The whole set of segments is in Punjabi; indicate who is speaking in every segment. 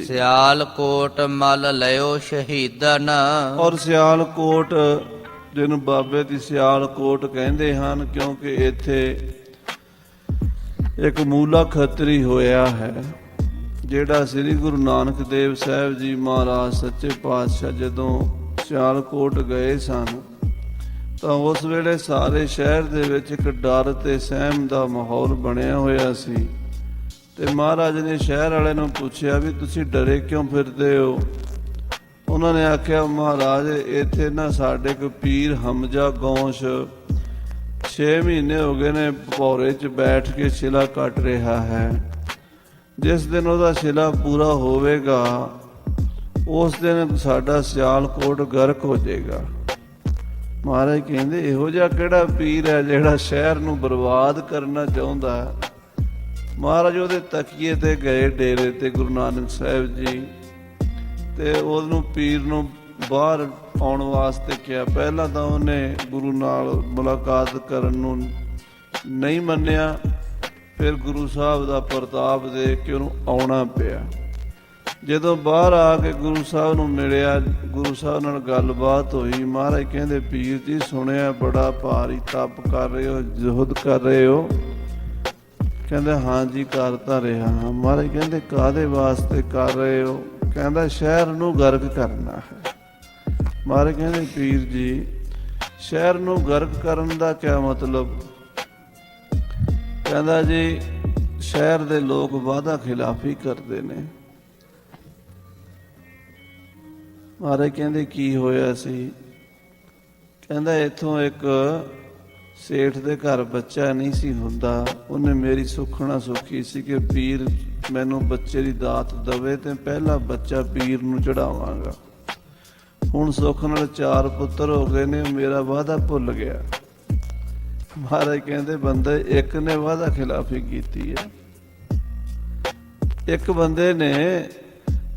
Speaker 1: ਹਾਂਜੀ
Speaker 2: ਸਿਆਲ ਕੋਟ ਮਲ ਲਿਓ ਸ਼ਹੀਦਨ।
Speaker 1: ਔਰ ਸਿਆਲਕੋਟ ਜਿਹਨੂੰ ਬਾਬੇ ਦੀ ਸਿਆਲਕੋਟ ਕਹਿੰਦੇ ਹਨ ਕਿਉਂਕਿ ਇੱਥੇ ਇੱਕ ਮੂਲਾ ਖੱਤਰੀ ਹੋਇਆ ਹੈ ਜਿਹੜਾ ਸ੍ਰੀ ਗੁਰੂ ਨਾਨਕ ਦੇਵ ਸਾਹਿਬ ਜੀ ਮਹਾਰਾਜ ਸੱਚੇ ਪਾਤਸ਼ਾਹ ਜਦੋਂ ਸਿਆਲਕੋਟ ਗਏ ਸਨ ਤਾਂ ਉਸ ਵੇਲੇ ਸਾਰੇ ਸ਼ਹਿਰ ਦੇ ਵਿੱਚ ਇੱਕ ਡਰ ਤੇ ਸਹਿਮ ਦਾ ਮਾਹੌਲ ਬਣਿਆ ਹੋਇਆ ਸੀ। ਤੇ ਮਹਾਰਾਜ ਨੇ ਸ਼ਹਿਰ ਵਾਲਿਆਂ ਨੂੰ ਪੁੱਛਿਆ ਵੀ ਤੁਸੀਂ ਡਰੇ ਕਿਉਂ ਫਿਰਦੇ ਹੋ? ਉਹਨਾਂ ਨੇ ਆਖਿਆ, ਮਹਾਰਾਜ, ਇੱਥੇ ਨਾ ਸਾਡੇ ਕੋ ਪੀਰ ਹਮਜਾ ਗੌਂਸ਼ 6 ਮਹੀਨੇ ਹੋ ਗਏ ਨੇ ਭੌਰੇ 'ਚ ਬੈਠ ਕੇ ਸ਼ਿਲਾ ਕੱਟ ਰਿਹਾ ਹੈ। ਜਿਸ ਦਿਨ ਉਹਦਾ ਸ਼ਿਲਾ ਪੂਰਾ ਹੋਵੇਗਾ, ਉਸ ਦਿਨ ਸਾਡਾ ਸਿਆਲਕੋਟ ਗਰਕ ਹੋ ਜਾਏਗਾ। ਮਹਾਰਾਜ ਕਹਿੰਦੇ, ਇਹੋ ਜਿਹਾ ਕਿਹੜਾ ਪੀਰ ਹੈ ਜਿਹੜਾ ਸ਼ਹਿਰ ਨੂੰ ਬਰਬਾਦ ਕਰਨਾ ਚਾਹੁੰਦਾ ਹੈ? ਮਹਾਰਾਜ ਉਹਦੇ ਤਕੀਏ ਤੇ ਗਏ ਡੇਰੇ ਤੇ ਗੁਰੂ ਨਾਨਕ ਸਾਹਿਬ ਜੀ ਤੇ ਉਹਨੂੰ ਪੀਰ ਨੂੰ ਬਾਹਰ ਆਉਣ ਵਾਸਤੇ ਕਿਹਾ। ਪਹਿਲਾਂ ਤਾਂ ਉਹਨੇ ਗੁਰੂ ਨਾਲ ਮੁਲਾਕਾਤ ਕਰਨ ਨੂੰ ਨਹੀਂ ਮੰਨਿਆ, ਫਿਰ ਗੁਰੂ ਸਾਹਿਬ ਦਾ ਪ੍ਰਤਾਪ ਦੇ ਕੇ ਉਹਨੂੰ ਆਉਣਾ ਪਿਆ। ਜਦੋਂ ਬਾਹਰ ਆ ਕੇ ਗੁਰੂ ਸਾਹਿਬ ਨੂੰ ਮਿਲਿਆ, ਗੁਰੂ ਸਾਹਿਬ ਨਾਲ ਗੱਲਬਾਤ ਹੋਈ, ਮਹਾਰਾਜ ਕਹਿੰਦੇ, ਪੀਰ ਜੀ, ਸੁਣਿਆ ਬੜਾ ਭਾਰੀ ਤਪ ਕਰ ਰਹੇ ਹੋ, ਜ਼ੁਹਦ ਕਰ ਰਹੇ ਹੋ। ਕਹਿੰਦਾ, ਹਾਂ ਜੀ ਕਰ ਤਾਂ ਰਿਹਾ ਹਾਂ। ਮਹਾਰਾਜ ਕਹਿੰਦੇ ਕਾਦੇ ਵਾਸਤੇ ਕਰ ਰਹੇ ਹੋ? ਕਹਿੰਦਾ, ਸ਼ਹਿਰ ਨੂੰ ਗਰਕ ਕਰਨਾ ਹੈ। ਮਹਾਰਾਜ ਕਹਿੰਦੇ, ਪੀਰ ਜੀ, ਸ਼ਹਿਰ ਨੂੰ ਗਰਕ ਕਰਨ ਦਾ ਕੀ ਮਤਲਬ? ਕਹਿੰਦਾ ਜੀ, ਸ਼ਹਿਰ ਦੇ ਲੋਕ ਵਾਦਾ ਖਿਲਾਫੀ ਕਰਦੇ ਨੇ। ਮਹਾਰਾਜ ਕਹਿੰਦੇ, ਕੀ ਹੋਇਆ ਸੀ? ਕਹਿੰਦਾ, ਇੱਥੋਂ ਇੱਕ ਸੇਠ ਦੇ ਘਰ ਬੱਚਾ ਨਹੀਂ ਸੀ ਹੁੰਦਾ। ਉਹਨੇ ਮੇਰੀ ਸੁਖਣਾ ਸੁਖੀ ਸੀ ਕਿ ਪੀਰ ਮੈਨੂੰ ਬੱਚੇ ਦੀ ਦਾਤ ਦਵੇ ਤੇ ਪਹਿਲਾ ਬੱਚਾ ਪੀਰ ਨੂੰ ਚੜਾਵਾਂਗਾ। ਹੁਣ ਸੁੱਖ ਨਾਲ ਚਾਰ ਪੁੱਤਰ ਹੋ ਗਏ ਨੇ, ਮੇਰਾ ਵਾਅਦਾ ਭੁੱਲ ਗਿਆ। ਮਹਾਰਾਜ ਕਹਿੰਦੇ, ਬੰਦੇ, ਇੱਕ ਨੇ ਵਾਅਦਾ ਖਿਲਾਫੀ ਕੀਤੀ ਹੈ। ਇੱਕ ਬੰਦੇ ਨੇ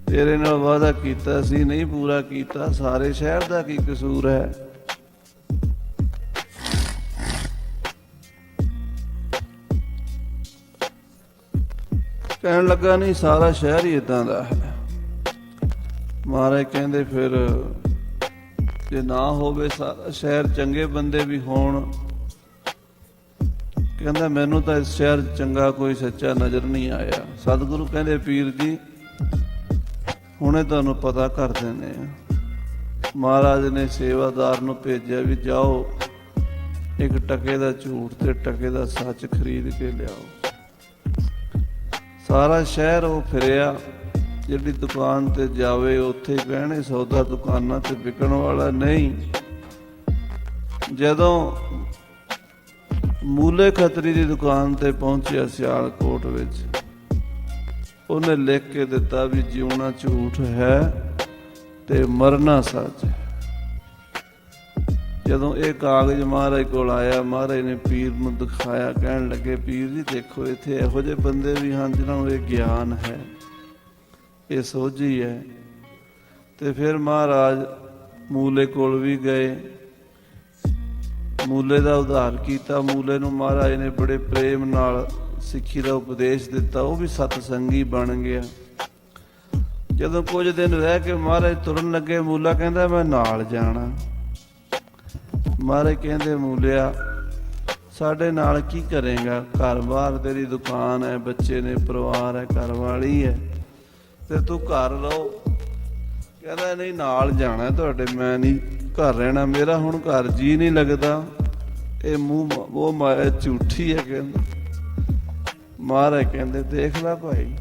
Speaker 1: ਤੇਰੇ ਨਾਲ ਵਾਅਦਾ ਕੀਤਾ ਸੀ, ਨਹੀਂ ਪੂਰਾ ਕੀਤਾ, ਸਾਰੇ ਸ਼ਹਿਰ ਦਾ ਕੀ ਕਸੂਰ ਹੈ? ਕਹਿਣ ਲੱਗਾ, ਨਹੀਂ, ਸਾਰਾ ਸ਼ਹਿਰ ਹੀ ਇਦਾਂ ਦਾ ਹੈ। ਮਹਾਰਾਜ ਕਹਿੰਦੇ, ਫਿਰ ਜੇ ਨਾ ਹੋਵੇ ਸਾਰਾ ਸ਼ਹਿਰ, ਚੰਗੇ ਬੰਦੇ ਵੀ ਹੋਣ। ਕਹਿੰਦਾ, ਮੈਨੂੰ ਤਾਂ ਇਸ ਸ਼ਹਿਰ 'ਚ ਚੰਗਾ ਕੋਈ ਸੱਚਾ ਨਜ਼ਰ ਨਹੀਂ ਆਇਆ। ਸਤਿਗੁਰੂ ਕਹਿੰਦੇ, ਪੀਰ ਜੀ, ਹੁਣੇ ਤੁਹਾਨੂੰ ਪਤਾ ਕਰ ਦਿੰਦੇ ਆ ਮਹਾਰਾਜ ਨੇ ਸੇਵਾਦਾਰ ਨੂੰ ਭੇਜਿਆ ਵੀ ਜਾਓ, ਇੱਕ ਟਕੇ ਦਾ ਝੂਠ ਤੇ ਟਕੇ ਦਾ ਸੱਚ ਖਰੀਦ ਕੇ ਲਿਆਓ। ਸਾਰਾ ਸ਼ਹਿਰ ਉਹ ਫਿਰਿਆ, ਜਿਹੜੀ ਦੁਕਾਨ ਤੇ ਜਾਵੇ, ਉੱਥੇ ਕਹਿਣੇ ਸੌਦਾ ਦੁਕਾਨਾਂ ਤੇ ਵਿਕਣ ਵਾਲਾ ਨਹੀਂ। ਜਦੋਂ ਮੂਲੇ ਖਤਰੀ ਦੀ ਦੁਕਾਨ ਤੇ ਪਹੁੰਚਿਆ ਸਿਆਲਕੋਟ ਵਿੱਚ, ਉਹਨੇ ਲਿਖ ਕੇ ਦਿੱਤਾ ਵੀ ਜਿਉਣਾ ਝੂਠ ਹੈ ਤੇ ਮਰਨਾ ਸੱਚ ਹੈ। ਜਦੋਂ ਇਹ ਕਾਗਜ਼ ਮਹਾਰਾਜ ਕੋਲ ਆਇਆ, ਮਹਾਰਾਜ ਨੇ ਪੀਰ ਨੂੰ ਦਿਖਾਇਆ, ਕਹਿਣ ਲੱਗੇ, ਪੀਰ ਜੀ, ਦੇਖੋ, ਇੱਥੇ ਇਹੋ ਜਿਹੇ ਬੰਦੇ ਵੀ ਹਨ ਜਿਨ੍ਹਾਂ ਨੂੰ ਇਹ ਗਿਆਨ ਹੈ, ਇਹ ਸੋਝੀ ਹੈ। ਤੇ ਫਿਰ ਮਹਾਰਾਜ ਮੂਲੇ ਕੋਲ ਵੀ ਗਏ। ਮੂਲੇ ਦਾ ਉਧਾਰ ਕੀਤਾ। ਮੂਲੇ ਨੂੰ ਮਹਾਰਾਜ ਨੇ ਬੜੇ ਪ੍ਰੇਮ ਨਾਲ ਸਿੱਖੀ ਦਾ ਉਪਦੇਸ਼ ਦਿੱਤਾ। ਉਹ ਵੀ ਸਤਸੰਗੀ ਬਣ ਗਿਆ। ਜਦੋਂ ਕੁਝ ਦਿਨ ਰਹਿ ਕੇ ਮਹਾਰਾਜ ਤੁਰਨ ਲੱਗੇ, ਮੂਲਾ ਕਹਿੰਦਾ, ਮੈਂ ਨਾਲ ਜਾਣਾ। ਮਹਾਰਾਜ ਕਹਿੰਦੇ, ਮੂਲਿਆ, ਸਾਡੇ ਨਾਲ ਕੀ ਕਰੇਗਾ? ਘਰ-ਬਾਰ ਤੇਰੀ ਦੁਕਾਨ ਹੈ, ਬੱਚੇ ਨੇ ਪਰਿਵਾਰ ਹੈ ਘਰਵਾਲੀ ਹੈ, ਤੇ ਤੂੰ ਘਰ ਰਹੋ। ਕਹਿੰਦਾ, ਨਹੀਂ, ਨਾਲ ਜਾਣਾ ਤੁਹਾਡੇ, ਮੈਂ ਨਹੀਂ ਘਰ ਰਹਿਣਾ। ਮੇਰਾ ਹੁਣ ਘਰ ਜੀ ਨਹੀਂ ਲੱਗਦਾ। ਇਹ ਮੂੰਹ ਉਹ ਮਾਇਆ ਝੂਠੀ ਹੈ ਕਹਿੰਦਾ। ਮਹਾਰਾਜ ਕਹਿੰਦੇ, ਦੇਖ ਲੈ ਭਾਈ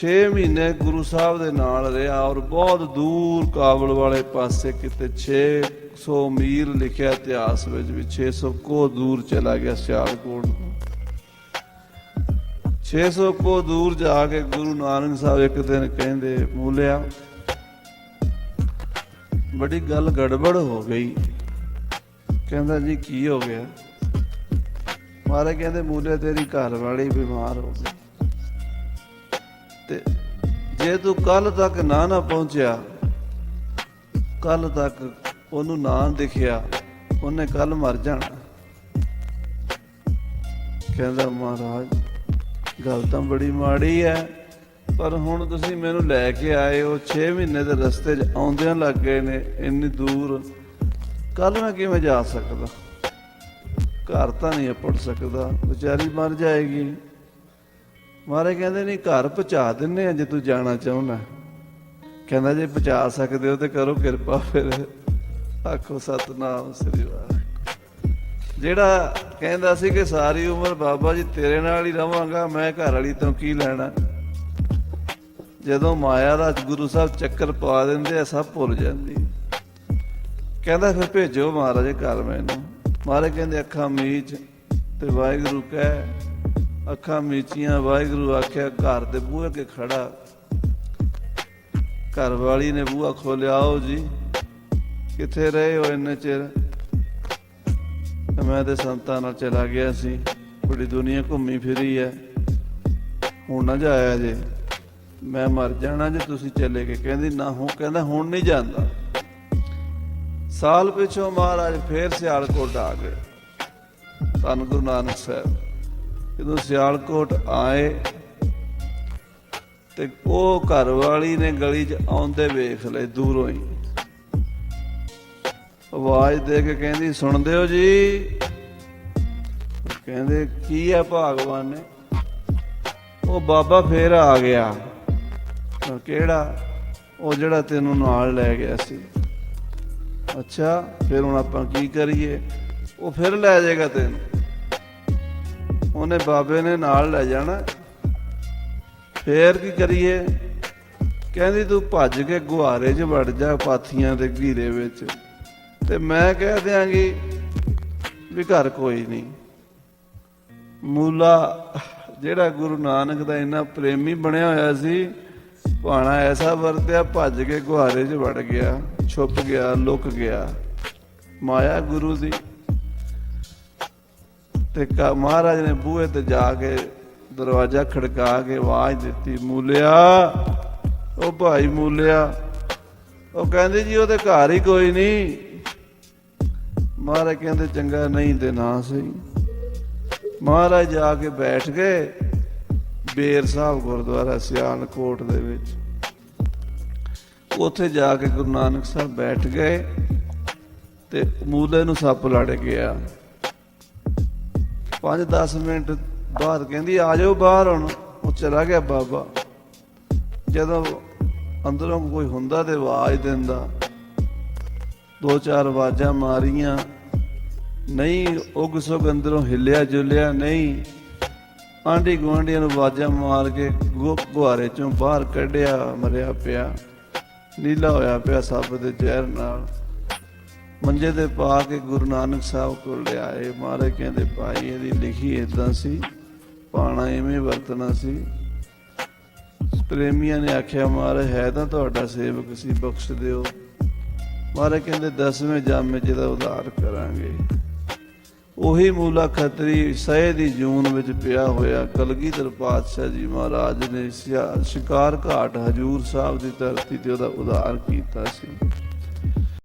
Speaker 1: 6 ਮਹੀਨੇ ਗੁਰੂ ਸਾਹਿਬ ਦੇ ਨਾਲ ਰਿਹਾ ਔਰ ਬਹੁਤ ਦੂਰ ਕਾਬਲ ਵਾਲੇ ਪਾਸੇ ਕਿਤੇ 600 ਮੀਲ ਲਿਖਿਆ ਇਤਿਹਾਸ ਵਿੱਚ ਵੀ 600 ਕੋ ਦੂਰ ਚਲਾ ਗਿਆ ਸਿਆਲਕੋਟ ਤੋਂ 600 ਕੋ ਦੂਰ ਜਾ ਕੇ ਗੁਰੂ ਨਾਨਕ ਸਾਹਿਬ ਇੱਕ ਦਿਨ ਕਹਿੰਦੇ ਮੂਲਿਆ ਬੜੀ ਗੱਲ ਗੜਬੜ ਹੋ ਗਈ। ਕਹਿੰਦਾ, ਜੀ, ਕੀ ਹੋ ਗਿਆ? ਮਾਰੇ ਕਹਿੰਦੇ, ਮੂਲੇ ਤੇਰੀ ਘਰ ਵਾਲੀ ਬਿਮਾਰ ਹੋ ਗਈ। ਤੇ ਜੇ ਤੂੰ ਕੱਲ ਤੱਕ ਨਾ ਨਾ ਪਹੁੰਚਿਆ ਕੱਲ ਤੱਕ ਉਹਨੂੰ ਨਾ ਦਿਖਿਆ, ਉਹਨੇ ਕੱਲ ਮਰ ਜਾਣਾ। ਕਹਿੰਦਾ, ਮਹਾਰਾਜ, ਗੱਲ ਤਾਂ ਬੜੀ ਮਾੜੀ ਹੈ, ਪਰ ਹੁਣ ਤੁਸੀਂ ਮੈਨੂੰ ਲੈ ਕੇ ਆਏ ਹੋ 6 ਮਹੀਨੇ ਦੇ ਰਸਤੇ 'ਚ ਆਉਂਦਿਆਂ ਲੱਗ ਗਏ ਨੇ, ਇੰਨੀ ਦੂਰ। ਕੱਲ ਮੈਂ ਕਿਵੇਂ ਜਾ ਸਕਦਾ? ਘਰ ਤਾਂ ਨਹੀਂ ਅਪੜ ਸਕਦਾ, ਵਿਚਾਰੀ ਮਰ ਜਾਏਗੀ। ਮਹਾਰਾਜ ਕਹਿੰਦੇ ਨਹੀਂ, ਘਰ ਪਹੁੰਚਾ ਦਿੰਨੇ ਆ ਜੇ ਤੂੰ ਜਾਣਾ ਚਾਹੁੰਦਾ। ਕਹਿੰਦਾ ਜੇ ਪਹੁੰਚਾ ਸਕਦੇ ਹੋ ਤੇ ਕਰੋ ਕਿਰਪਾ ਫਿਰ। ਆਖੋ ਸਤਨਾਮ ਸ੍ਰੀ ਵਾਹਿਗੁਰੂ। ਜਿਹੜਾ ਕਹਿੰਦਾ ਸੀ ਕਿ ਸਾਰੀ ਉਮਰ ਬਾਬਾ ਜੀ ਤੇਰੇ ਨਾਲ ਹੀ ਰਵਾਂਗਾ, ਮੈਂ ਘਰ ਵਾਲੀ ਤੋਂ ਕੀ ਲੈਣਾ? ਜਦੋਂ ਮਾਇਆ ਦਾ ਗੁਰੂ ਸਾਹਿਬ ਚੱਕਰ ਪਾ ਦਿੰਦੇ ਆ, ਸਭ ਭੁੱਲ ਜਾਂਦੀ। ਕਹਿੰਦਾ ਫਿਰ ਭੇਜੋ ਮਹਾਰਾਜ ਘਰ ਮੈਨੂੰ। ਮਹਾਰਾਜ ਕਹਿੰਦੇ, ਅੱਖਾਂ ਮੀਚ ਤੇ ਵਾਹਿਗੁਰੂ ਕਹਿ ਅੱਖਾਂ ਮੀਚੀਆਂ, ਵਾਹਿਗੁਰੂ ਆਖਿਆ, ਘਰ ਦੇ ਬੂਹੇ ਅੱਗੇ ਖੜਾ। ਘਰ ਵਾਲੀ ਨੇ ਬੂਹਾ ਖੋਲਿਆ, ਆਓ ਜੀ, ਕਿੱਥੇ ਰਹੇ ਹੋ ਇੰਨੇ ਚਿਰ? ਮੈਂ ਤੇ ਸੰਤਾਂ ਨਾਲ ਚਲਾ ਗਿਆ ਸੀ ਬੜੀ ਦੁਨੀਆ ਘੁੰਮੀ ਫਿਰੀ ਹੈ ਹੁਣ ਨਾ ਜਾਇਆ ਜੇ। ਮੈਂ ਮਰ ਜਾਣਾ ਜੇ ਤੁਸੀਂ ਚਲੇ ਗਏ। ਕਹਿੰਦੀ, ਨਾ ਹੁਣ, ਕਹਿੰਦਾ, ਹੁਣ ਨਹੀਂ ਜਾਂਦਾ। ਸਾਲ ਪਿਛੋਂ ਮਹਾਰਾਜ ਫੇਰ ਸਿਆਲਕੋਟ ਆ ਗਏ, ਧੰਨ ਗੁਰੂ ਨਾਨਕ ਸਾਹਿਬ। ਜਦੋਂ ਸਿਆਲਕੋਟ ਆਏ ਤੇ ਉਹ ਘਰ ਵਾਲੀ ਨੇ ਗਲੀ 'ਚ ਆਉਂਦੇ ਵੇਖ ਲਏ ਦੂਰੋਂ ਹੀ। ਆਵਾਜ਼ ਦੇ ਕੇ ਕਹਿੰਦੀ, ਸੁਣਦੇ ਹੋ ਜੀ? ਕਹਿੰਦੇ, ਕੀ ਹੈ ਭਗਵਾਨ ਨੇ? ਉਹ, ਬਾਬਾ ਫੇਰ ਆ ਗਿਆ। ਕਿਹੜਾ? ਉਹ ਜਿਹੜਾ ਤੈਨੂੰ ਨਾਲ ਲੈ ਗਿਆ ਸੀ। ਅੱਛਾ, ਫਿਰ ਹੁਣ ਆਪਾਂ ਕੀ ਕਰੀਏ? ਉਹ ਫਿਰ ਲੈ ਜਾਏਗਾ ਤੈਨੂੰ। ਉਹਨੇ ਬਾਬੇ ਨੇ ਨਾਲ ਲੈ ਜਾਣਾ। ਫੇਰ ਕੀ ਕਰੀਏ? ਕਹਿੰਦੀ, ਤੂੰ ਭੱਜ ਕੇ ਗੁਹਾਰੇ 'ਚ ਵੜ ਜਾ ਪਾਥੀਆਂ ਦੇ ਘੀਰੇ ਵਿੱਚ। ਤੇ ਮੈਂ ਕਹਿ ਦਿਆਂਗੀ ਵੀ ਘਰ ਕੋਈ ਨਹੀਂ। ਮੂਲਾ, ਜਿਹੜਾ ਗੁਰੂ ਨਾਨਕ ਦਾ ਇੰਨਾ ਪ੍ਰੇਮੀ ਬਣਿਆ ਹੋਇਆ ਸੀ, ਭਾਣਾ ਐਸਾ ਵਰਤਿਆ, ਭੱਜ ਕੇ ਗੁਹਾਰੇ 'ਚ ਵੜ ਗਿਆ, ਛੁਪ ਗਿਆ, ਲੁਕ ਗਿਆ। ਮਾਇਆ ਗੁਰੂ ਦੀ। ਤੇ ਕਾ- ਮਹਾਰਾਜ ਨੇ ਬੂਹੇ ਤੇ ਜਾ ਕੇ ਦਰਵਾਜ਼ਾ ਖੜਕਾ ਕੇ ਆਵਾਜ਼ ਦਿੱਤੀ, ਮੂਲਿਆ ਉਹ ਭਾਈ ਮੂਲਿਆ, ਉਹ ਕਹਿੰਦੇ ਜੀ ਉਹਦੇ ਘਰ ਹੀ ਕੋਈ ਨਹੀਂ। ਮਹਾਰਾਜ ਕਹਿੰਦੇ, ਚੰਗਾ ਨਹੀਂ ਦੇ ਨਾ ਸਹੀ। ਮਹਾਰਾਜ ਜਾ ਕੇ ਬੈਠ ਗਏ ਬੇਰ ਸਾਹਿਬ ਗੁਰਦੁਆਰਾ ਸਿਆਲਕੋਟ ਦੇ ਵਿੱਚ। ਉੱਥੇ ਜਾ ਕੇ ਗੁਰੂ ਨਾਨਕ ਸਾਹਿਬ ਬੈਠ ਗਏ ਤੇ ਮੂਲੇ ਨੂੰ ਸੱਪ ਲੜ ਗਿਆ। 5-10 ਮਿੰਟ ਬਾਅਦ ਕਹਿੰਦੀ, ਆ ਜਾਓ ਬਾਹਰ ਹੁਣ। ਉਹ ਚਲਾ ਗਿਆ ਬਾਬਾ। ਜਦੋਂ ਅੰਦਰੋਂ ਕੋਈ ਹੁੰਦਾ ਤੇ ਆਵਾਜ਼ ਦਿੰਦਾ। ਦੋ ਚਾਰ ਆਵਾਜ਼ਾਂ ਮਾਰੀਆਂ। ਨਹੀਂ ਉਗ ਸੁਗ ਅੰਦਰੋਂ ਹਿੱਲਿਆ ਜੁਲਿਆ ਨਹੀਂ। ਆਂਢੀ ਗੁਆਂਢੀਆਂ ਨੂੰ ਆਵਾਜ਼ਾਂ ਮਾਰ ਕੇ ਗੁ- ਗੁਹਾਰੇ ਚੋਂ ਬਾਹਰ ਕੱਢਿਆ, ਮਰਿਆ ਪਿਆ। ਨੀਲਾ ਹੋਇਆ ਪਿਆ ਸੱਪ ਦੇ ਜ਼ਹਿਰ ਨਾਲ। ਮੰਜੇ ਤੇ ਪਾ ਕੇ ਗੁਰੂ ਨਾਨਕ ਸਾਹਿਬ ਕੋਲ ਲਿਆਏ। ਮਹਾਰਾਜ ਕਹਿੰਦੇ, ਭਾਈ, ਇਹਦੀ ਲਿਖੀ ਇਦਾਂ ਸੀ, ਪਾਣਾ ਐਵੇਂ ਵਰਤਣਾ ਸੀ। ਪ੍ਰੇਮੀਆਂ ਨੇ ਆਖਿਆ, ਮਹਾਰਾਜ, ਹੈ ਤਾਂ ਤੁਹਾਡਾ ਸੇਵਕ ਸੀ, ਬਖਸ਼ ਦਿਓ। ਮਹਾਰਾਜ ਕਹਿੰਦੇ, ਦਸਵੇਂ ਜਾਮੇ ਚ ਦਾ ਉਧਾਰ ਕਰਾਂਗੇ। ਉਹੀ ਮੂਲਾ ਖਤਰੀ ਸਹਿ ਦੀ ਜੂਨ ਵਿੱਚ ਪਿਆ ਹੋਇਆ ਕਲਗੀਧਰ ਪਾਤਸ਼ਾਹ ਜੀ ਮਹਾਰਾਜ ਨੇ ਸਿਆ- ਸ਼ਿਕਾਰ ਘਾਟ ਹਜੂਰ ਸਾਹਿਬ ਦੀ ਧਰਤੀ ਤੇ ਉਹਦਾ ਉਧਾਰ ਕੀਤਾ ਸੀ।